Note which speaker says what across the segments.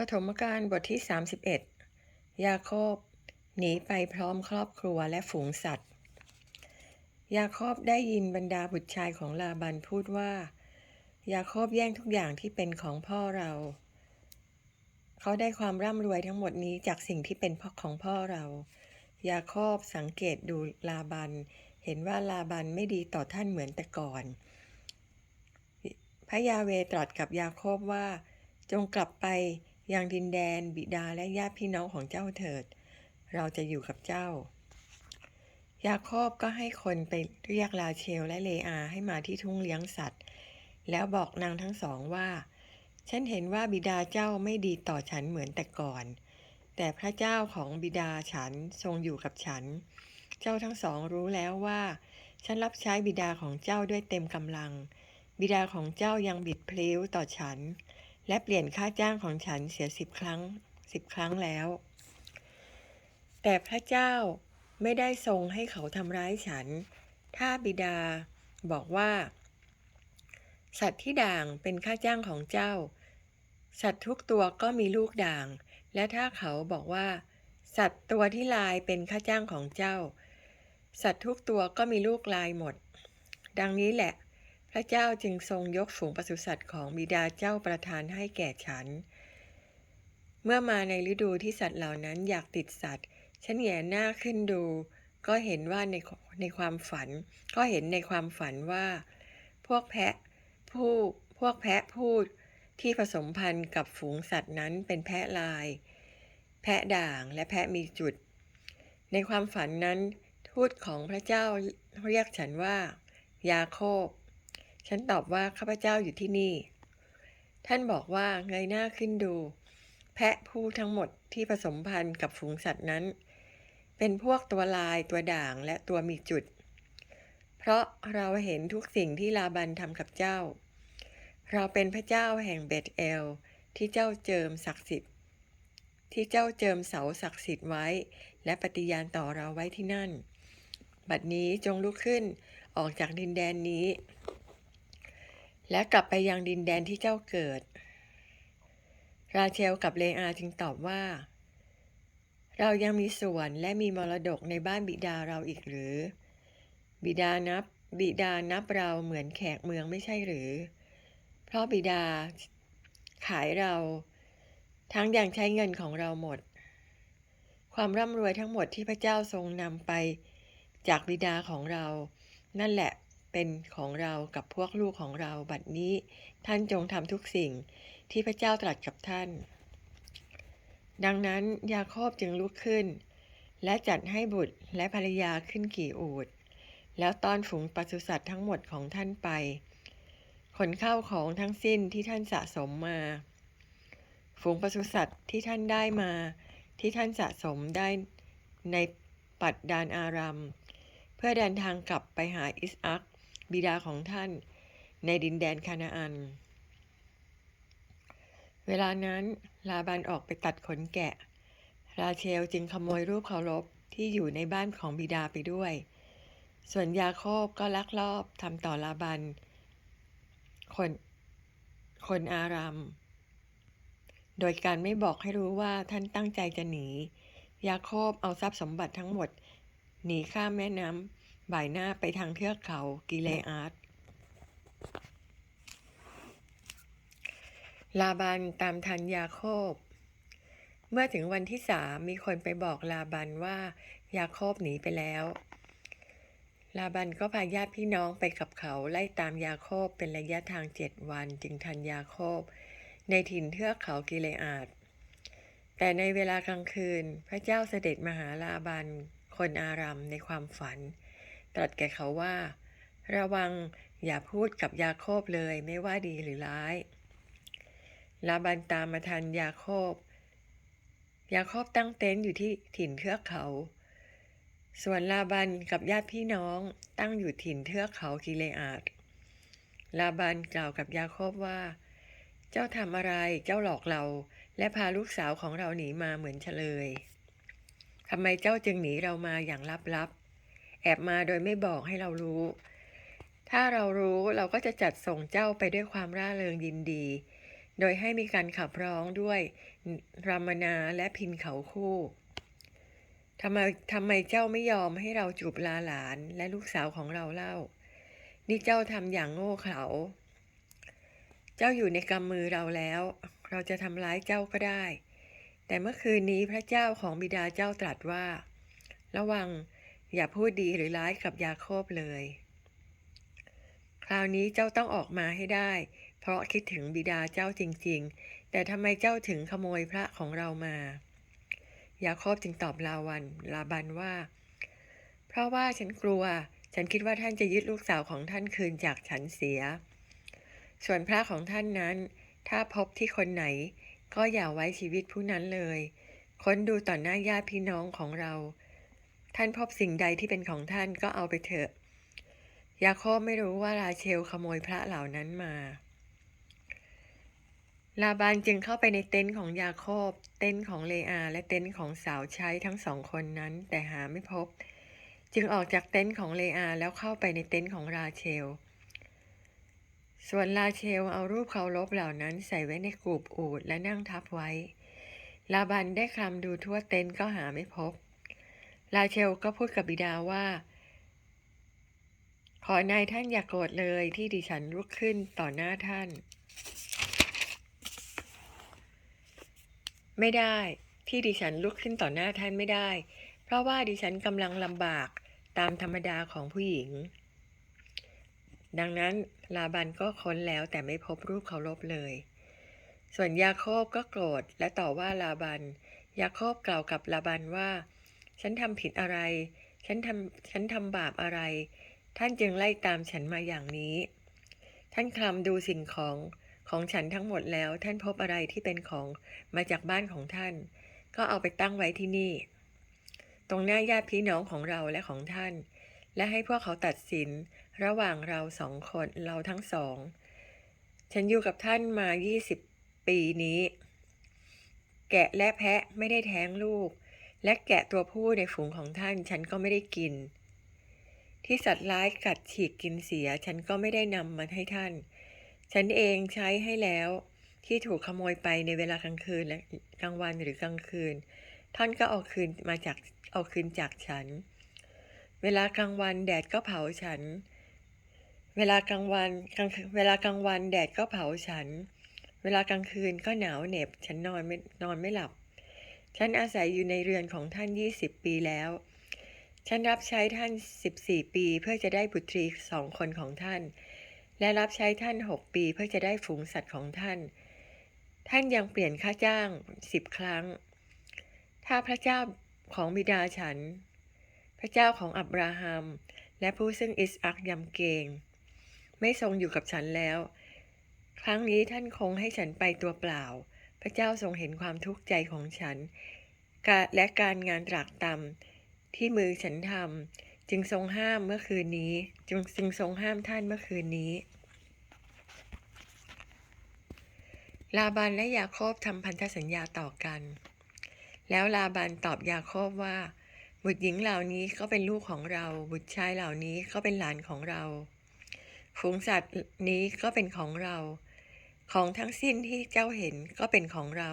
Speaker 1: ปฐมกาลบทที่ 31 ยาโคบหนีไปพร้อมครอบครัวและฝูงสัตว์ ยาโคบได้ยินบรรดาบุตรชายของลาบันพูดว่า ยาโคบแย่งทุกอย่างที่เป็นของพ่อเรา เขาได้ความร่ำรวยทั้งหมดนี้จากสิ่งที่เป็นพ่อของพ่อเรา ยาโคบสังเกตดูลาบัน เห็นว่าลาบันไม่ดีต่อท่านเหมือนแต่ก่อน พระยาเวตรัสกับยาโคบว่า จงกลับไป ยังดินแดนบิดาและญาติพี่น้องของเจ้าเถิด เราจะอยู่กับเจ้า ยาโคบก็ให้คนไปเรียกลาเชลและเลอาให้มาที่ทุ่งเลี้ยงสัตว์ แล้วบอกนางทั้งสองว่า ฉันเห็นว่าบิดาเจ้าไม่ดีต่อฉันเหมือนแต่ก่อน แต่พระเจ้าของบิดาฉันทรงอยู่กับฉัน เจ้าทั้งสองรู้แล้วว่า ฉันรับใช้บิดาของเจ้าด้วยเต็มกำลัง บิดาของเจ้ายังบิดพลิ้วต่อฉัน และเปลี่ยนค่าจ้างของฉันเสียสิบครั้งสิบครั้งแล้ว แต่พระเจ้าไม่ได้ทรงให้เขาทำร้ายฉัน ถ้าบิดาบอกว่า สัตว์ที่ด่างเป็นค่าจ้างของเจ้า สัตว์ทุกตัวก็มีลูกด่าง และถ้าเขาบอกว่า สัตว์ตัวที่ลายเป็นค่าจ้างของเจ้า สัตว์ทุกตัวก็มีลูกลายหมด ดังนี้แหละ ระเจ้าจึงทรงยกฝูงปศุสัตว์ของบิดาเจ้าประทานให้แก่ฉัน เมื่อมาในฤดูที่สัตว์เหล่านั้นอยากติดสัตว์ ฉันแหงนหน้าขึ้นดู ก็เห็นว่าในในความฝัน ก็เห็นในความฝันว่า พวกแพะผู้พวกแพะพูดที่ผสมพันธุ์กับฝูงสัตว์นั้นเป็นแพะลาย แพะด่างและแพะมีจุด ในความฝันนั้นทูตของพระเจ้าเรียกฉันว่า ยาโคบ ฉันตอบว่าข้าพเจ้าอยู่ที่นี่ ท่านบอกว่าเงยหน้าขึ้นดู แพะผู้ทั้งหมดที่ผสมพันธุ์กับฝูงสัตว์นั้น เป็นพวกตัวลายตัวด่างและตัวมีจุด เพราะเราเห็นทุกสิ่งที่ลาบันทำกับเจ้า เราเป็นพระเจ้าแห่งเบธเอลที่เจ้าเจิมศักดิ์สิทธิ์ ที่เจ้าเจิมเสาศักดิ์สิทธิ์ไว้ และปฏิญาณต่อเราไว้ที่นั่น บัดนี้จงลุกขึ้นออกจากดินแดนนี้ และกลับไปยังดินแดนที่เจ้าเกิด ราเชลกับเลอาจึงตอบว่า เรายังมีส่วนและมีมรดกในบ้านบิดาเราอีกหรือ บิดานับ บิดานับเราเหมือนแขกเมืองไม่ใช่หรือ เพราะบิดาขายเรา ทั้งอยังใช้เงินของเราหมด ความร่ำรวยทั้งหมดที่พระเจ้าทรงนำไปจากบิดาของเรา นั่นแหละ เป็นของเรากับพวกลูกของเราบัดนี้ ท่านจงทำทุกสิ่งที่พระเจ้าตรัสกับท่าน ดังนั้นยาโคบจึงลุกขึ้น และจัดให้บุตรและภรรยาขึ้นขี่อูฐแล้วตอนฝูงปศุสัตว์ทั้งหมดของท่านไป ขนเข้าของทั้งสิ้นที่ท่านสะสมมา ฝูงปศุสัตว์ที่ท่านได้มา ที่ท่านสะสมได้ในปัดดานอารัมเพื่อเดินทางกลับไปหาอิสอัก บิดาของท่านในดินแดนคานาอัน เวลานั้นลาบันออกไปตัดขนแกะ ราเชลจึงขโมยรูปเคารพที่อยู่ในบ้านของบิดาไปด้วย ส่วนยาโคบก็ลักลอบทำต่อลาบัน คนคนอาราม โดยการไม่บอกให้รู้ว่าท่านตั้งใจจะหนี ยาโคบเอาทรัพย์สมบัติทั้งหมด หนีข้ามแม่น้ำ บ่ายหน้าไปทางเทือกเขากิเลอาดลาบันตามทันยาโคบ เมื่อถึงวันที่สามมีคนไปบอกลาบันว่ายาโคบหนีไปแล้ว ลาบันก็พาญาติพี่น้องไปกับเขาไล่ตามยาโคบเป็นระยะทางเจ็ดวันจึงทันยาโคบ ในถิ่นเทือกเขากิเลอาดแต่ในเวลากลางคืนพระเจ้าเสด็จมาหาลาบันคนอารัมในความฝัน ตรัสแก่เขาว่า ระวังอย่าพูดกับยาโคบเลยไม่ว่าดีหรือร้าย ลาบันตามมาทันยาโคบ ยาโคบตั้งเต็นท์อยู่ที่ถิ่นเทือกเขา ส่วนลาบันกับญาติพี่น้องตั้งอยู่ถิ่นเทือกเขากิเลอาดลาบันกล่าวกับยาโคบว่า เจ้าทำอะไรเจ้าหลอกเรา และพาลูกสาวของเราหนีมาเหมือนเฉลยทำไมเจ้าจึงหนีเรามาอย่างลับๆ แอบมาโดยไม่บอกให้เรารู้ ถ้าเรารู้เราก็จะจัดส่งเจ้าไปด้วยความร่าเริงยินดี โดยให้มีการขับร้องด้วยรามนาและพินเขาคู่ทำไมทำไมเจ้าไม่ยอมให้เราจูบลาหลานและลูกสาวของเราเล่า นี่เจ้าทำอย่างโง่เขลา เจ้าอยู่ในกำมือเราแล้ว เราจะทำร้ายเจ้าก็ได้ แต่เมื่อคืนนี้พระเจ้าของบิดาเจ้าตรัสว่า ระวัง อย่าพูดดีหรือร้ายกับยาโคบเลย คราวนี้เจ้าต้องออกมาให้ได้ เพราะคิดถึงบิดาเจ้าจริง ๆ แต่ทำไมเจ้าถึงขโมยพระของเรามา ยาโคบจึงตอบลาวันลาบันว่า เพราะว่าฉันกลัว ฉันคิดว่าท่านจะยึดลูกสาวของท่านคืนจากฉันเสีย ส่วนพระของท่านนั้น ถ้าพบที่คนไหน ก็อย่าไว้ชีวิตผู้นั้นเลย ค้นดูต่อหน้าญาติพี่น้องของเรา ท่านพบสิ่งใดที่เป็นของท่านก็เอาไปเถอะ ยาโคบไม่รู้ว่าราเชลขโมยพระเหล่านั้นมา ลาบานจึงเข้าไปในเต็นท์ของยาโคบ เต็นท์ของเลอา และเต็นท์ของสาวใช้ทั้งสองคนนั้น แต่หาไม่พบ จึงออกจากเต็นท์ของเลอาแล้วเข้าไปในเต็นท์ของราเชล ส่วนลาเชลเอารูปเคารพเหล่านั้นใส่ไว้ในกรูบอูดและนั่งทับไว้ ลาบันได้คลำดูทั่วเต็นท์ก็หาไม่พบ ลาเชลก็พูดกับบิดาว่า ขอนายท่านอย่ากโกรธเลยที่ดิฉันลุกขึ้นต่อหน้าท่าน ไม่ได้ที่ดิฉันลุกขึ้นต่อหน้าท่านไม่ได้ เพราะว่าดิฉันกำลังลำบากตามธรรมดาของผู้หญิง ดังนั้นลาบันก็ค้นแล้วแต่ไม่พบรูปเคารพเลย ส่วนยาโคบก็โกรธและต่อว่าลาบัน ยาโคบกล่าวกับลาบันว่า ฉันทำผิดอะไร ฉันทำฉันทำบาปอะไร ท่านจึงไล่ตามฉันมาอย่างนี้ ท่านคลำดูสิ่งของของฉันทั้งหมดแล้ว ท่านพบอะไรที่เป็นของมาจากบ้านของท่าน ก็เอาไปตั้งไว้ที่นี่ ตรงหน้าญาติพี่น้องของเราและของท่าน และให้พวกเขาตัดสินระหว่างเราสองคนเราทั้งสอง ฉันอยู่กับท่านมา 20 ปีนี้ แกะและแพะไม่ได้แท้งลูก และแกะตัวผู้ในฝูงของท่านฉันก็ไม่ได้กิน ที่สัตว์ร้ายกัดฉีกกินเสีย ฉันก็ไม่ได้นำมาให้ท่าน ฉันเองใช้ให้แล้วที่ถูกขโมยไปในเวลากลางคืนและกลางวันหรือกลางคืน ท่านก็เอาคืนมาจากเอาคืนจากฉัน เวลากลางวันแดดก็เผาฉัน เวลากลางวันกลางเวลากลางวันแดดก็เผาฉัน เวลากลางคืนก็หนาวเหน็บ ฉันนอนไม่นอนไม่หลับ ฉันอาศัยอยู่ในเรือนของท่านยี่สิบปีแล้ว ฉันรับใช้ท่านสิบสี่ปีเพื่อจะได้บุตรีสองคนของท่าน และรับใช้ท่านหกปีเพื่อจะได้ฝูงสัตว์ของท่าน ท่านยังเปลี่ยนค่าจ้างสิบครั้ง ถ้าพระเจ้าของบิดาฉัน พระเจ้าของอับราฮัม และผู้ซึ่งอิสอักยำเกง ไม่ทรงอยู่กับฉันแล้ว ครั้งนี้ท่านคงให้ฉันไปตัวเปล่า ระเจ้าทรงเห็นความทุกข์ใจของฉัน และการงานตรากตำที่มือฉันทำจึงทรงห้ามเมื่อคืนนี้ จึงจึงทรงห้ามท่านเมื่อคืนนี้ ลาบันและยาโคบทำพันธสัญญาต่อกัน แล้วลาบันตอบยาโคบว่า บุตรหญิงเหล่านี้ก็เป็นลูกของเรา บุตรชายเหล่านี้ก็เป็นหลานของเรา ฝูงสัตว์นี้ก็เป็นของเรา ของทั้งสิ้นที่เจ้าเห็นก็เป็นของเรา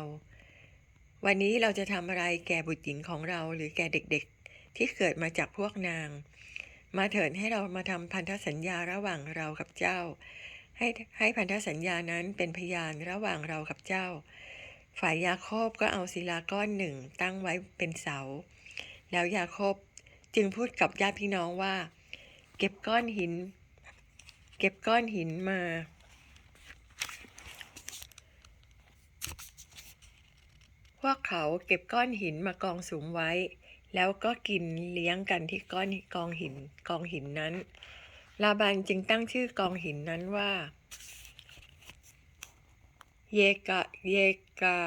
Speaker 1: วันนี้เราจะทำอะไรแก่บุตรหญิงของเราหรือแก่เด็กๆ ที่เกิดมาจากพวกนาง มาเถิดให้เรามาทำพันธสัญญาระหว่างเรากับเจ้า ให้ให้พันธสัญญานั้นเป็นพยานระหว่างเรากับเจ้า ฝ่ายยาโคบก็เอาศิลาก้อนหนึ่งตั้งไว้เป็นเสา แล้วยาโคบจึงพูดกับญาติพี่น้องว่า เก็บก้อนหิน เก็บก้อนหินมา พวกเขาเก็บก้อนหินมากองสุมไว้ แล้วก็กินเลี้ยงกันที่ก้อนกองหินกองหินนั้น ลาบานจึงตั้งชื่อกองหินนั้นว่า เยกะเยกา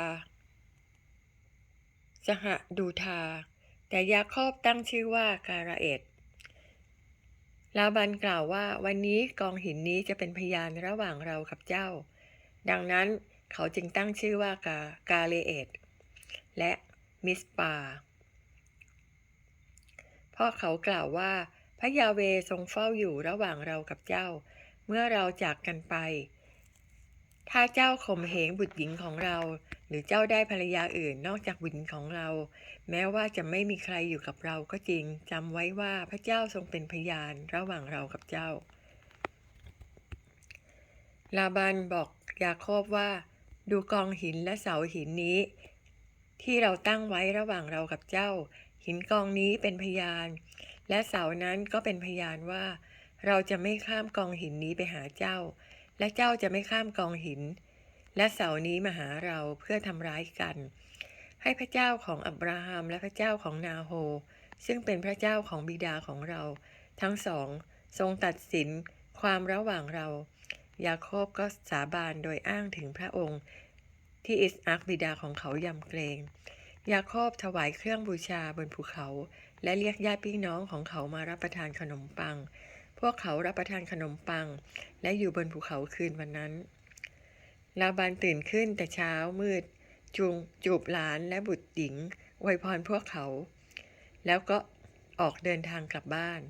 Speaker 1: สหดูทา แต่ยาโคบตั้งชื่อว่าการาเอตลาบันกล่าวว่าวันนี้กองหินนี้จะเป็นพยานระหว่างเรากับเจ้า ดังนั้นเขาจึงตั้งชื่อว่ากากาเลเอต และมิสปา เพราะเขากล่าวว่า พระยาเวทรงเฝ้าอยู่ระหว่างเรากับเจ้า เมื่อเราจากกันไป ถ้าเจ้าข่มเหงบุตรหญิงของเรา หรือเจ้าได้ภรรยาอื่นนอกจากบุตรหญิงของเรา แม้ว่าจะไม่มีใครอยู่กับเราก็จริงจำไว้ว่าพระเจ้าทรงเป็นพยานระหว่างเรากับเจ้า ลาบันบอกยาโคบว่า ดูกองหินและเสาหินนี้ ที่เราตั้งไว้ระหว่างเรากับเจ้า หินกองนี้เป็นพยาน และเสานั้นก็เป็นพยานว่า เราจะไม่ข้ามกองหินนี้ไปหาเจ้า และเจ้าจะไม่ข้ามกองหิน และเสานี้มาหาเราเพื่อทำร้ายกัน ให้พระเจ้าของอับราฮัมและพระเจ้าของนาโฮ ซึ่งเป็นพระเจ้าของบิดาของเรา ทั้งสอง ทรงตัดสินความระหว่างเรายาโคบก็สาบานโดยอ้างถึงพระองค์ ที่อิสอักบิดาของเขายำเกรง ยาโคบถวายเครื่องบูชาบนภูเขา และเรียกญาติพี่น้องของเขามารับประทานขนมปัง พวกเขารับประทานขนมปัง และอยู่บนภูเขาคืนวันนั้น ลาบานตื่นขึ้นแต่เช้ามืดจูงจูบหลานและบุตรหญิงอวยพรพวกเขา แล้วก็ออกเดินทางกลับบ้าน